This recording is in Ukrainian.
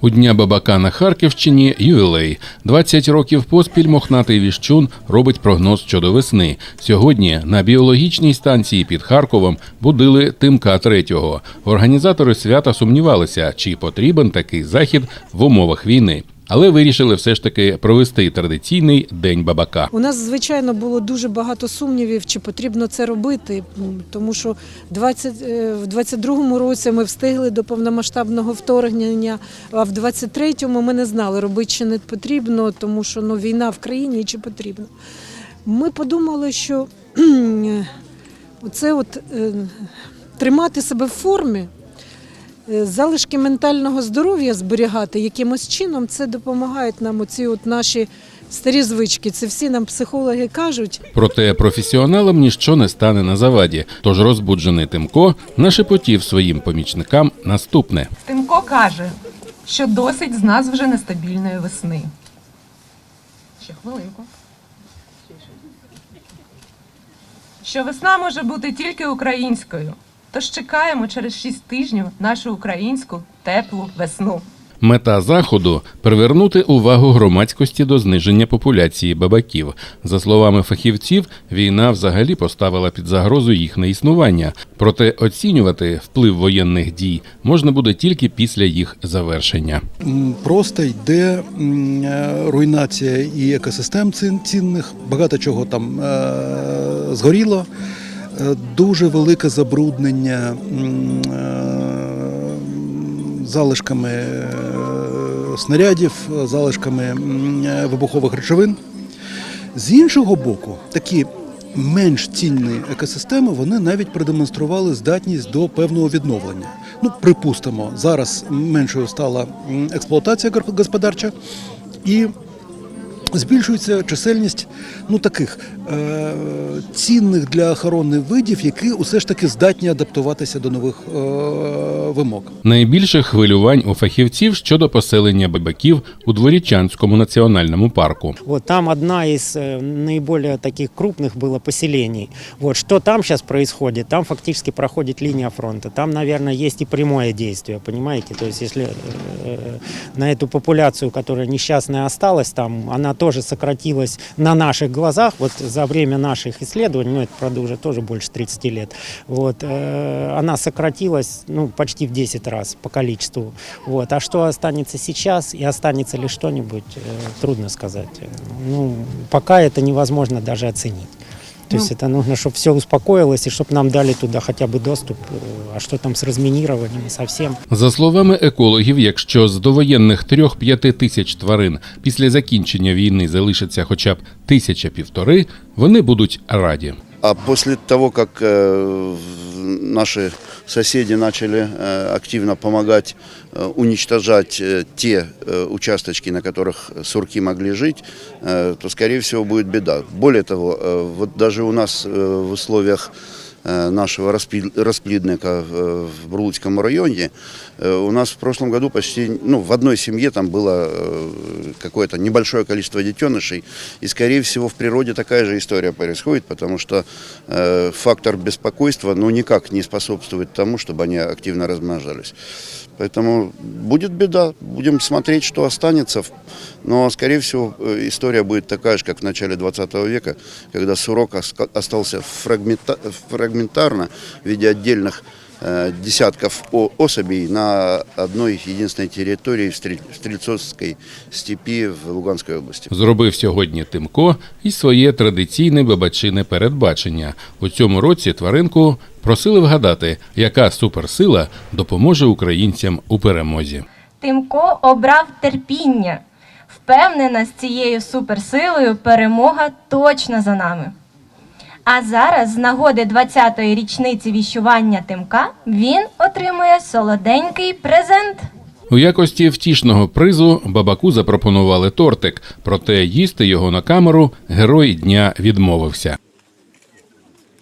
У дня бабака на Харківщині ювілей. 20 років поспіль мохнатий віщун робить прогноз щодо весни. Сьогодні на біологічній станції під Харковом будили Тимка третього. Організатори свята сумнівалися, чи потрібен такий захід в умовах війни, але вирішили все ж таки провести традиційний день бабака. У нас, звичайно, було дуже багато сумнівів, чи потрібно це робити, тому що 20, е, в 22-му році ми встигли до повномасштабного вторгнення, а в 23-му ми не знали, робити чи не потрібно, тому що ну, війна в країні чи потрібно. Ми подумали, що оце от, е, тримати себе в формі. Е, Залишки ментального здоров'я зберігати якимось чином це допомагає нам оці от наші старі звички. Це всі нам психологи кажуть. Проте професіоналам ніщо не стане на заваді. Тож розбуджений Тимко нашепотів своїм помічникам наступне. Тимко каже, що досить з нас вже нестабільної весни. Ще хвилинку. Що весна може бути тільки українською. Тож чекаємо через 6 тижнів нашу українську теплу весну. Мета заходу привернути увагу громадськості до зниження популяції бабаків. За словами фахівців, війна взагалі поставила під загрозу їхнє існування. Проте оцінювати вплив воєнних дій можна буде тільки після їх завершення. Просто йде е, руйнація і екосистем цін- цінних, багато чого там е, згоріло, дуже велике забруднення е, залишками е, снарядів, залишками е, вибухових речовин. З іншого боку, такі менш цінні екосистеми вони навіть продемонстрували здатність до певного відновлення. Ну, припустимо, зараз меншою стала експлуатація господарча і збільшується чисельність ну, таких е- цінних для охорони видів, які усе ж таки здатні адаптуватися до нових е- вимог. Найбільше хвилювань у фахівців щодо поселення бабаків у Дворічанському національному парку. Вот там одна из э, наиболее таких крупных было поселений. Вот что там сейчас происходит? Там фактически проходит линия фронта. Там, наверное, есть и прямое действие, понимаете? То есть если э, на эту популяцию, которая несчастная осталась, там она тоже сократилась на наших глазах. Вот за время наших исследований, ну это правда уже тоже больше 30 лет, вот э, она сократилась ну почти в 10 раз по количеству. Вот. А что останется сейчас и останется ли что-нибудь, э, трудно сказать. Ну, пока это невозможно даже оценить. То есть это нужно, чтобы все успокоилось и чтобы нам дали туда хотя бы доступ. Э, А что там с разминированием совсем? За словами екологів, якщо з довоєнних трьох-п'яти тисяч тварин після закінчення війни залишиться хоча б тисяча-півтори, вони будуть раді. А после того, как э, в- наши соседи начали э, активно помогать э, уничтожать э, те э, участочки, на которых сурки могли жить, э, то, скорее всего, будет беда. Более того, э, вот даже у нас э, в условиях э, нашего расплидника в Бурлуцком районе, у нас в прошлом году почти, ну, в одной семье там было э, какое-то небольшое количество детенышей, и, скорее всего, в природе такая же история происходит, потому что э, фактор беспокойства, ну, никак не способствует тому, чтобы они активно размножались. Поэтому будет беда, будем смотреть, что останется. Но, скорее всего, э, история будет такая же, как в начале 20 века, когда сурок остался фрагмента- фрагментарно в виде отдельных э, десятков особей на одной единственной территории в Стрельцовской степи в Луганской области. Зробив сьогодні Тимко і своє традиційне бабачине передбачення. У цьому році тваринку просили вгадати, яка суперсила допоможе українцям у перемозі. Тимко обрав терпіння. Впевнена, з цією суперсилою перемога точно за нами. А зараз, з нагоди 20-ї річниці віщування Тимка, він отримує солоденький презент. У якості втішного призу бабаку запропонували тортик, проте їсти його на камеру герой дня відмовився.